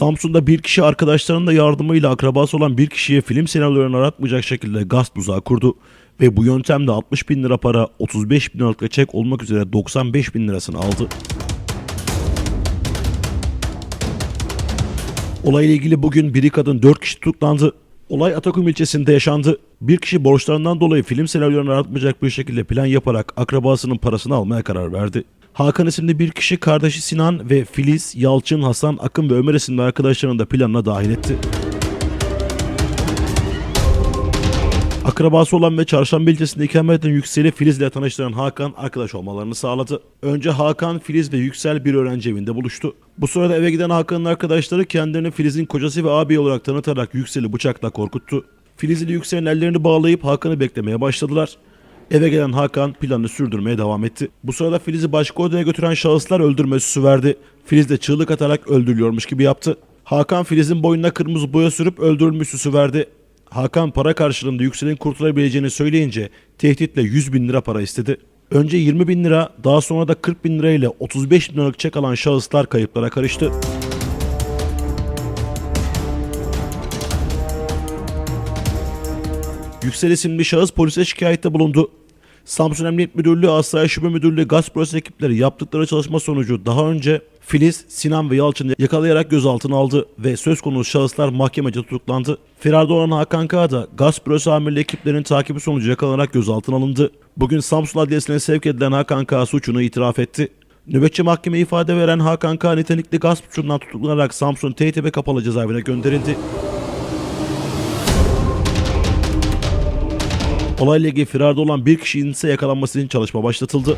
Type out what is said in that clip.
Samsun'da bir kişi arkadaşlarının da yardımıyla akrabası olan bir kişiye film senaryolarını aratmayacak şekilde gasp tuzağı kurdu ve bu yöntemle 60 bin lira para, 35 bin liralık çek olmak üzere 95 bin lirasını aldı. Olayla ilgili bugün biri kadın 4 kişi tutuklandı. Olay Atakum ilçesinde yaşandı. Bir kişi borçlarından dolayı film senaryolarını aratmayacak bir şekilde plan yaparak akrabasının parasını almaya karar verdi. Hakan isimli bir kişi kardeşi Sinan ve Filiz, Yalçın, Hasan, Akın ve Ömer isimli arkadaşlarını da planına dahil etti. Akrabası olan ve Çarşamba ilçesinde ikamet eden Yüksel'i Filiz ile tanıştıran Hakan arkadaş olmalarını sağladı. Önce Hakan, Filiz ve Yüksel bir öğrenci evinde buluştu. Bu sırada eve giden Hakan'ın arkadaşları kendilerini Filiz'in kocası ve abi olarak tanıtarak Yüksel'i bıçakla korkuttu. Filiz ile Yüksel'in ellerini bağlayıp Hakan'ı beklemeye başladılar. Eve gelen Hakan planını sürdürmeye devam etti. Bu sırada Filiz'i başka odaya götüren şahıslar öldürme süsü verdi. Filiz de çığlık atarak öldürülüyormuş gibi yaptı. Hakan Filiz'in boynuna kırmızı boya sürüp öldürülmüş süsü verdi. Hakan para karşılığında Yüksel'in kurtulabileceğini söyleyince tehditle 100 bin lira para istedi. Önce 20 bin lira daha sonra da 40 bin lira ile 35 bin liralık çek alan şahıslar kayıplara karıştı. Yüksel isimli şahıs polise şikayette bulundu. Samsun Emniyet Müdürlüğü, Asayiş Şube Müdürlüğü, Gaz Polisi ekipleri yaptıkları çalışma sonucu daha önce Filiz, Sinan ve Yalçın'ı yakalayarak gözaltına aldı ve söz konusu şahıslar mahkemece tutuklandı. Firarda olan Hakan Kağ da Gaz Bürosu amirli ekiplerinin takibi sonucu yakalanarak gözaltına alındı. Bugün Samsun Adliyesi'ne sevk edilen Hakan Kağ suçunu itiraf etti. Nöbetçi mahkeme ifade veren Hakan Kağ nitelikli gasp suçundan tutuklanarak Samsun TTB kapalı cezaevine gönderildi. Olayla ilgili firarda olan bir kişinin ise yakalanması için çalışma başlatıldı.